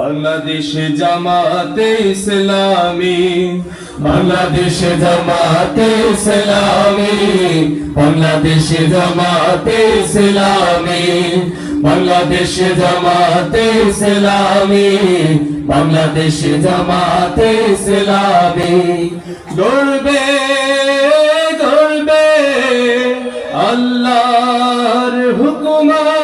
বাংলাদেশ জামাতে ইসলামী, বাংলাদেশ জামাতে ইসলামী, বাংলাদেশ জামাতে ইসলামী, বাংলাদেশ জামাতে ইসলামী, বাংলাদেশ জামাতে ইসলামী। গর্বে গর্বে আল্লাহর হুকুমা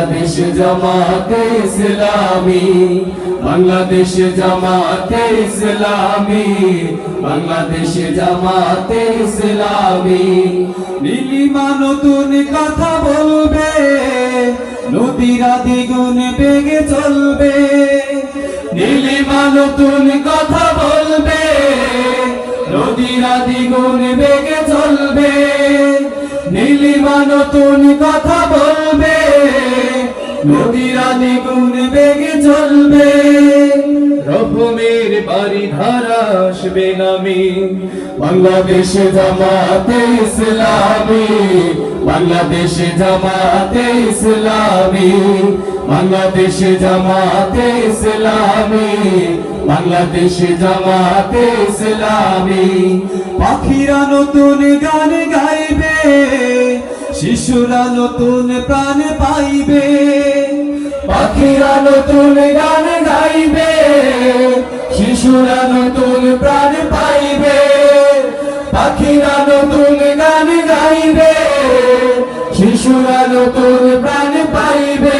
বাংলাদেশ জামাতে ইসলামী, বাংলাদেশ জামাতে ইসলামী, বাংলাদেশ জামাতে ইসলামী। নীলিমা নতুন কথা বলবে, নদীরা দ্বিগুণ বেগে চলবে। নীলিমা নতুন কথা বলবে, নদীরা দ্বিগুণ বেগে চলবে। নীলিমা নতুন কথা বলবে নদীরা দ্বিগুণ বেগে চলবে। রকমের বাড়ি ধারা আসবে নামি। বাংলাদেশ জামাতে ইসলামী, বাংলাদেশ জামাতে ইসলামী, বাংলাদেশ জামাতে ইসলামী, বাংলাদেশ জামাতে ইসলামী। পাখিরা নতুন গান গাইবে, শিশুরা নতুন প্রাণ পাইবে। নতুন গান গাইবে, শিশুরা নতুন প্রাণ পাইবে, পাখিরা নতুন গান গাইবে, শিশুরা নতুন প্রাণ পাইবে।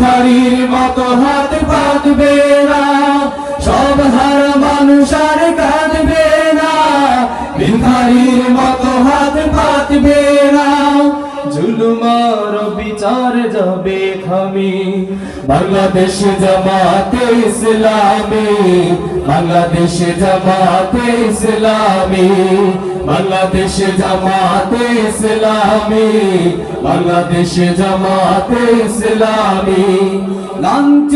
ভিখারির মতো হাত পাতবে না, সব হার মানুষ আর কাঁদবে না, ভিখারির মতো হাত পাতবে না। জুলুমার বিচার যাবে থামি। বাংলাদেশ জামাতে ইসলামী, বাংলাদেশ জামাতে ইসলামী, বাংলাদেশ জামাতে ইসলামী, বাংলাদেশ জামাতে ইসলামী। লাঞ্ছিত